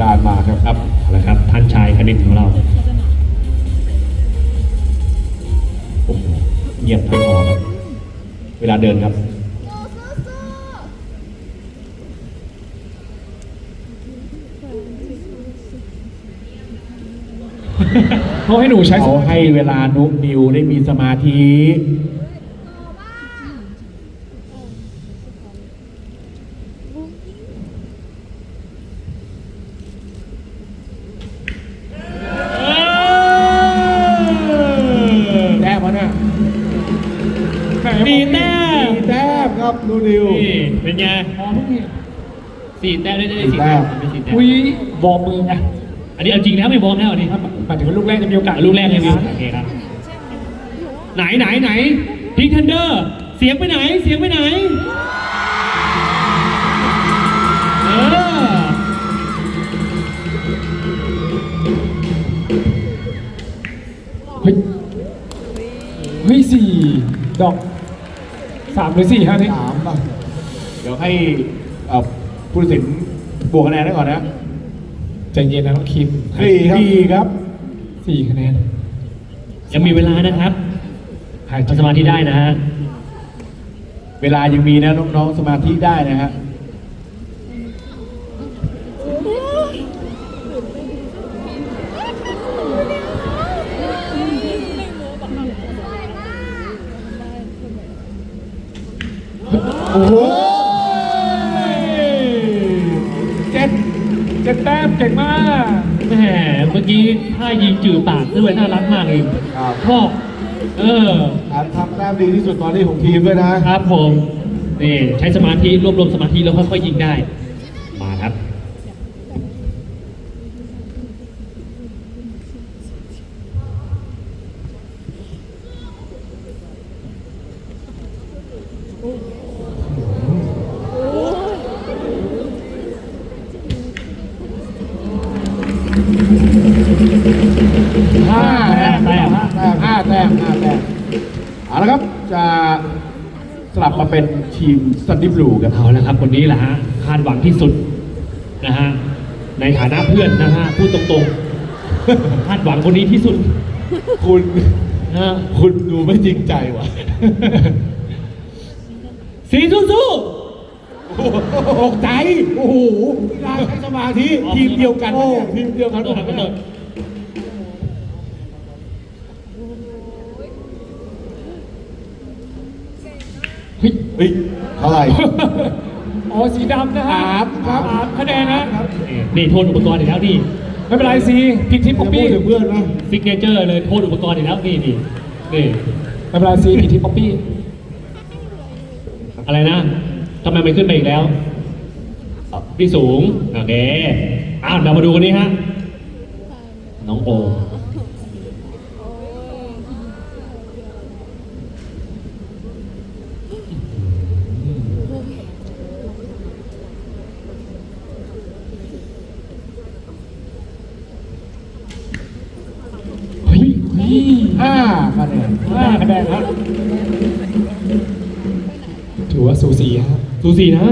ญาณมาครับครับเอาละครับ ท่านชายคณิตของเราโอ้โหเงียบทั้งหอครับ เวลาเดินครับ เขาให้หนูใช้สเขามาธิให้เวลานุนิวได้มีสมาธิ แต้มวะเนี่ย มีแต้มสี่แต้มครับนุนิวนี่เป็นไงอ๋อเพิ่งเห็นสี่แต้มได้ได้สี่สี่แต้แต้มมไม่สี่แต้มอุ้ยวอร์มมือไงอันนี้เอาจริงแล้วไม่บอลแล้วอันนี้หมายถึงว่าลูกแรกจะมีโอกาสลูกแรกเลยวิวโอเคครับไหนไหนไหนพิงทันเดอร์เสียงไปไหนเสียงไปไหน ดอกสามหรือสี่ฮะนี่สามป่ะเดี๋ยวให้เอ่อผู้ตัดสินบวกคะแนนได้ก่อนนะใจเย็นนะน้องคิมสี่สี่ครับสี่คะแนน ยังมีเวลานะครับหายใจ ทำสมาธิได้นะฮะ เวลายังมีนะน้องๆสมาธิได้นะฮะ โอ้โหเจ็ดเจ็ดแต้มเก่งมาก แหมเมื่อกี้ท่ายิงจืดปากด้วยน่ารักมากเลยครับ ชอบเออ การทำแต้มดีที่สุดตอนนี้ของทีมด้วยนะ ครับผม นี่ใช้สมาธิรวบรวมสมาธิแล้วค่อยๆยิงได้ มาครับ ห้าแต้มแต้มแต้มห้าแต้มห้าแต้มเอาละครับจะสลับมาเป็นทีมซันดิบลูครับเอาละครับคนนี้แหละฮะคาดหวังที่สุดนะฮะในฐานะเพื่อนนะฮะพูดตรงๆคาดหวังคนนี้ที่สุด คุณนะฮะคุณดูไม่จริงใจว่ะสีสู้ตกใจ โอ้โหเวลาใช้สมาธิๆทีมเดียวกันโอ้นะเนี่ยทีมเดียวกันขอโทษครับขอโทษ เฮ้ยเฮ้ยเท่าไหร่อ๋อสีดำนะฮะสามครับสามคะแนนนะนี่นี่โทษอุปกรณ์อีกแล้วนี่ไม่เป็นไรสีพิกทิปป๊อปจะพูปี้ดถึงเพื่อนนะซิกเนเจอร์เลยโทษอุปกรณ์อีกแล้วนี่นี่นี่ไม่เป็นไรสีพิกทิปป๊อปปี้ อะไรนะทำไมมันขึ้นไปอีกแล้วพี่สูง โอเคอ้าวเรามาดูคนนี้ฮะ น้องโอเฮ้ยเฮ้ยห้าคะแนนห้าคะแนนครับถือว่าสูสีฮะสูสีนะ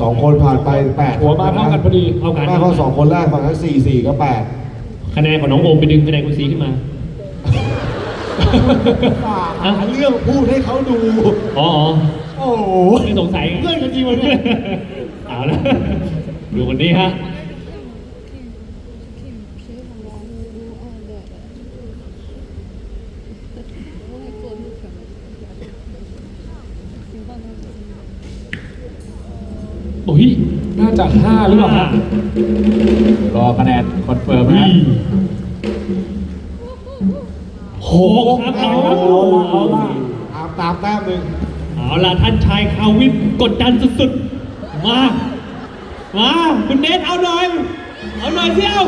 สองคนผ่านไปแปดหัวมาเท่ากันพอดีเท่ากันแม่เขาสองคนแรกฝั่งนั้นสี่สี่ก็แปดคะแนนของน้องโอมไปดึงคะแนนคุณซีขึ้นมาหาเรื่องพูดให้เขาดู อ๋ออ๋อโอ้โหไม่สงสัยไงเพื่อนกันจริงวะเนี่ยเอาละดูคนนี้ฮะ อ้ยน่าจะห้าหรือเปล่าฮะรอคะแนนคอนเฟิร์มนะโหครับเอาเอาล่ะตามตามแต้มหนึ่งเอาล่ะท่านชายคาวินกดดันสุดๆ มา มาคุณเนทเอาหน่อย เอาหน่อยเที่ยว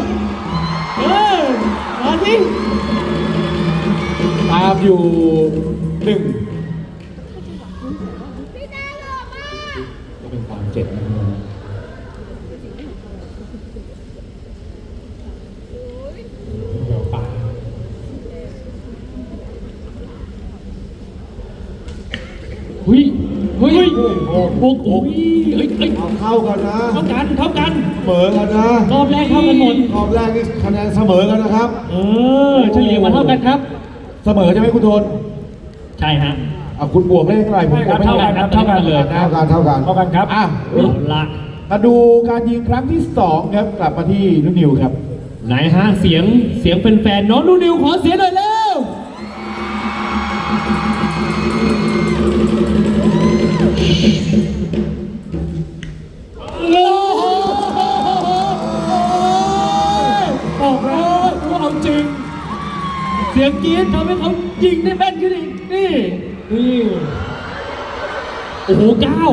เออมาสิตามอยู่หนึ่ง ก็เป็นตามเจ็ดนะครับ เดี๋ยวตาย เฮ้ยเฮ้ยโอ้โอ้โหเฮ้ยเฮ้ยเอาเข้ากันนะ เท่ากันเท่ากันเสมอกันนะ รอบแรกเท่ากันหมดรอบแรกนี่คะแนนเสมอกันนะครับ เออเฉลี่ยมาเท่ากันครับ เสมอใช่ไหมคุณโทนใช่ฮะอะคุณบวกได้เท่าไหร่ผมใช่ครับบวกไม่เท่าเท่ากักันนครับเท่ากันเลยเท่ากันเท่ากันเท่ากันครับอะเอาละมาดูการยิงครั้งที่สองครับกลับมาที่นุ่นนิวครับ ไหนฮะเสียงเสียงเป็นแฟนๆน้องนูนิวขอเสียงหน่อยเร็ว กรี๊ดทำให้เขายิงได้แม่นขึ้นอีกนี่นี่โอ้โหเก้า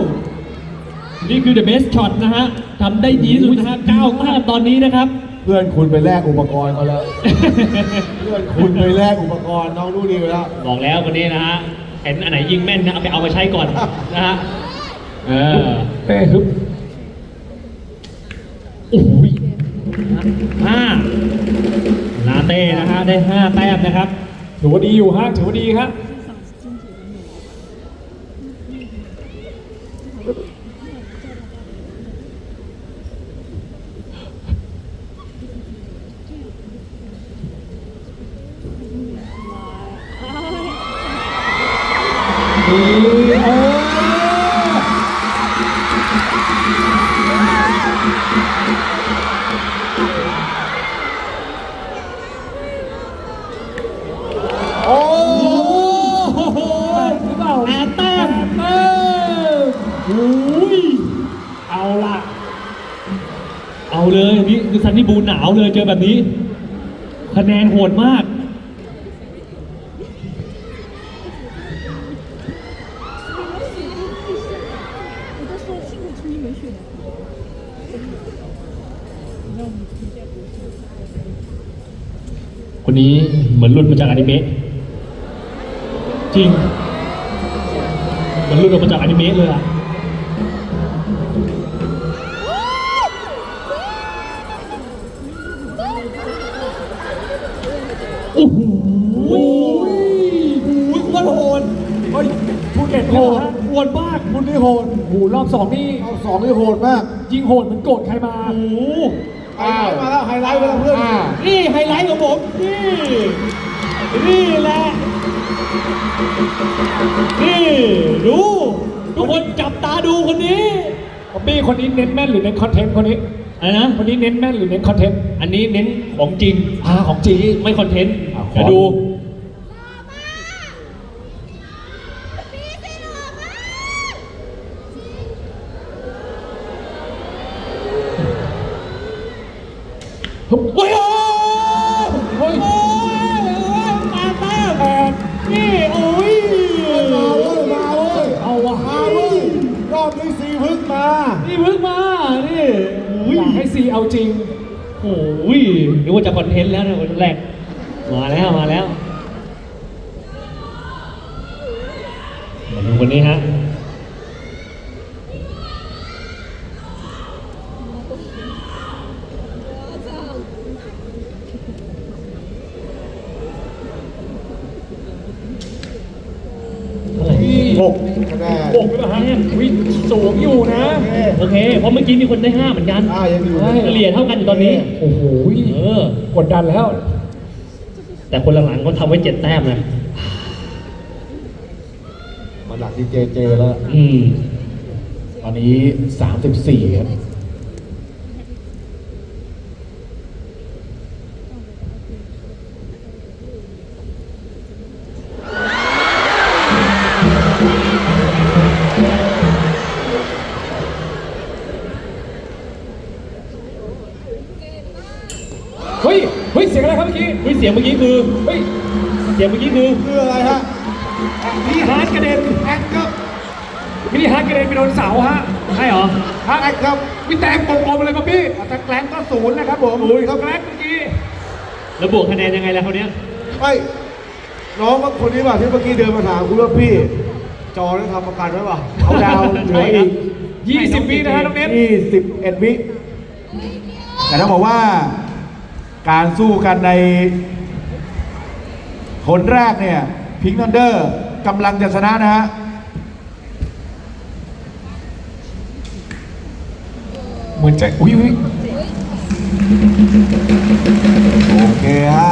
นี่คือ the best shot นะฮะทำได้ดีที่สุดนะฮะเก้าแต้มตอนนี้นะครับ เพื่อนคุณไปแลกอุปกรณ์เขาแล้ว เพื่อนคุณไปแลกอุปกรณ์น้องดูดีไปแล้ว บอกแล้ววันนี้นะฮะเห็นอันไหนยิงแม่นนะเอาไปเอามาใช้ก่อนนะฮะเออเต้ฮึบโอ้โหห้านาเต้นะฮะได้ห้าแต้มนะครับ ถือว่าดีอยู่ฮะถือว่าดีฮะ หาแต้มเออหูยเอาละเอาเลยนี่คือซันนี่บูหนาวเลยเจอแบบนี้ คะแนนโหดมาก คนนี้เหมือนรุ่นมาจากอนิเมะจริง เหมือนหลุดออกมาจากอนิเมะเลยอะโอ้โหโอ้โหโคตรโหดเฮ้ยภูเก็ตโหดโหดมากคุณนี่โหดโอ้โหรอบสองนี่เอาสองนี่โหดมาก ยิงโหดเหมือนโกรธใครมาโอ้โหไฮไลท์มาแล้วไฮไลท์มาแล้วเพื่อนอ่า นี่ไฮไลท์ของผมนี่นี่แหละ ดู ทุกคนจับตาดูคนนี้ป๊อปปี้คนนี้เน้นแม่นหรือเน้นคอนเทนต์คนนี้อะไรนะ คนนี้เน้นแม่นหรือเน้นคอนเทนต์อันนี้เน้นของจริงอ่าของจริงไม่คอนเทนต์อะขอ เดี๋ยวดูเฮ้ย อยากให้ซีเอาจริง โอ้ยนึกว่าจะคอนเทนต์แล้วนะวันแรก มาแล้วมาแล้ว มาดูคนนี้ฮะ เท่า กหกคะแนนโอ้โหฮะวิสูงอยู่นะ โอเค เพราะเมื่อกี้มีคนได้ห้าเหมือนกันอ่ายังอยู่เฉลี่ยเท่ากันอยู่ตอนนี้ โอ้โหเออกดดันแล้ว แต่คนหลังๆเขาทำไว้เจ็ดแต้มนะมาหนักที่เจเจแล้ว อืม ตอนนี้สามสิบสี่ครับ สียงอะไรครับเมื่อกี้เฮ้ยเสียงเมื่อกี้คือเฮ้ยเสียงเมื่อกี้คือคืออะไรฮะมินิฮาร์ดกระเด็นแอคครับมินิฮาร์ดกระเด็นไปโดนเสาฮะใช่เหรอแอคครับวิแตงกลมๆเลยป๊อปปี้แต่แกลงก็ศูนย์นะครับผมโอ้ยเขาแกล้งเมื่อกี้แล้วบวกคะแนนยังไงแล้วเขาวเนี้ยไม่น้องคนนี้ป่ะที่เมื่อกี้เดินมาถามคุณว่าพี่ จอได้ทำประกันไว้ป่ะเอาดาวเหลืออีก20วินะฮะน้องเน็ต21วิแต่ต้องบอกว่า การสู้กันในผลแรกเนี่ยพิงค์นันเดอร์กำลังจะชนะนะฮะเหมือนจะอุ้ยโอเคฮะ